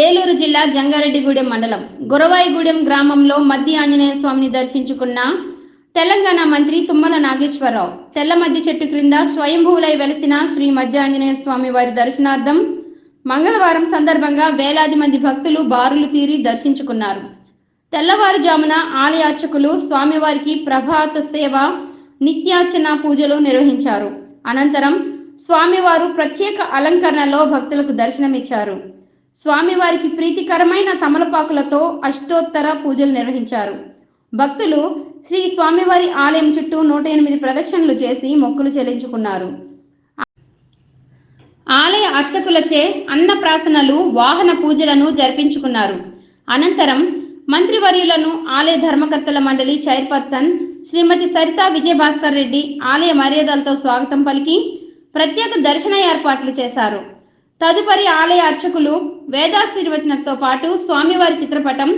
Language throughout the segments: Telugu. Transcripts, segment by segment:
ఏలూరు జిల్లా జంగారెడ్డిగూడెం మండలం. గురవాయిగూడెం గ్రామంలో మద్ది ఆంజనేయ స్వామిని దర్శించుకున్న తెలంగాణ మంత్రి తుమ్మల నాగేశ్వరరావు. తెల్ల మద్ది చెట్టు క్రింద స్వయంభూలై వెలిసిన శ్రీ మధ్య ఆంజనేయ స్వామి వారి దర్శనార్థం మంగళవారం సందర్భంగా వేలాది మంది భక్తులు బారులు తీరి దర్శించుకున్నారు. తెల్లవారుజామున ఆలయ అర్చకులు స్వామివారికి ప్రభాత సేవ నిత్యార్చన పూజలు నిర్వహించారు. అనంతరం స్వామివారు ప్రత్యేక అలంకరణలో భక్తులకు దర్శనమిచ్చారు. స్వామివారికి ప్రీతికరమైన తమలపాకులతో అష్టోత్తర పూజలు నిర్వహించారు. భక్తులు శ్రీ స్వామివారి ఆలయం చుట్టూ నూట ఎనిమిది ప్రదక్షిణలు చేసి మొక్కులు చెల్లించుకున్నారు. ఆలయ అర్చకులచే అన్నప్రాసనలు వాహన పూజలను జరిపించుకున్నారు. అనంతరం మంత్రివర్యులను ఆలయ ధర్మకర్తల మండలి చైర్పర్సన్ శ్రీమతి సరితా విజయభాస్కర్ రెడ్డి ఆలయ మర్యాదలతో స్వాగతం పలికి ప్రత్యేక దర్శన ఏర్పాట్లు చేశారు. తదుపరి ఆలయ అర్చకులు వేదాశీర్వచనంతో పాటు స్వామివారి చిత్రపటం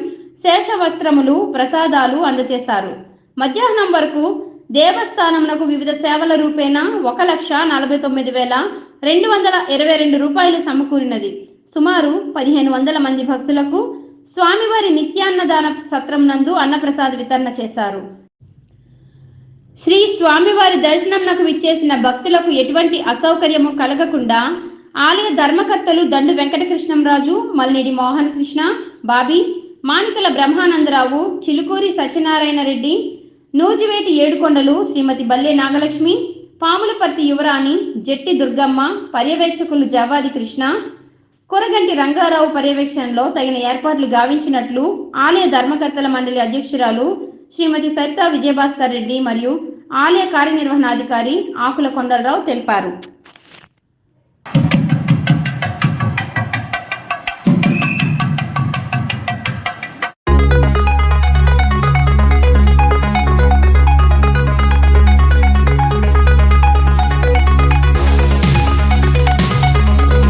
శేష వస్త్రములు ప్రసాదాలు అందజేశారు. మధ్యాహ్నం వరకు దేవస్థానమునకు వివిధ సేవల రూపేణా ఒక లక్ష నలభై తొమ్మిది వేల రెండు వందల ఇరవై రెండు రూపాయలు సమకూరినది. సుమారు పదిహేను వందల మంది భక్తులకు స్వామివారి నిత్యాన్నదాన సత్రం నందు అన్నప్రసాద వితరణ చేశారు. శ్రీ స్వామివారి దర్శనం నాకు విచ్చేసిన భక్తులకు ఎటువంటి అసౌకర్యము కలగకుండా ఆలయ ధర్మకర్తలు దండు వెంకటకృష్ణంరాజు మల్నిడి మోహన్ కృష్ణ బాబీ మానికల బ్రహ్మానందరావు చిలుకూరి సత్యనారాయణ రెడ్డి నూజివేటి ఏడుకొండలు శ్రీమతి బల్లె నాగలక్ష్మి పాములపర్తి యువరాణి జట్టి దుర్గమ్మ పర్యవేక్షకులు జవాది కృష్ణ కొరగంటి రంగారావు పర్యవేక్షణలో తగిన ఏర్పాట్లు గావించినట్లు ఆలయ ధర్మకర్తల మండలి అధ్యక్షురాలు శ్రీమతి సరితా విజయభాస్కర్ రెడ్డి మరియు ఆలయ కార్యనిర్వహణాధికారి ఆకుల కొండలరావు తెలిపారు.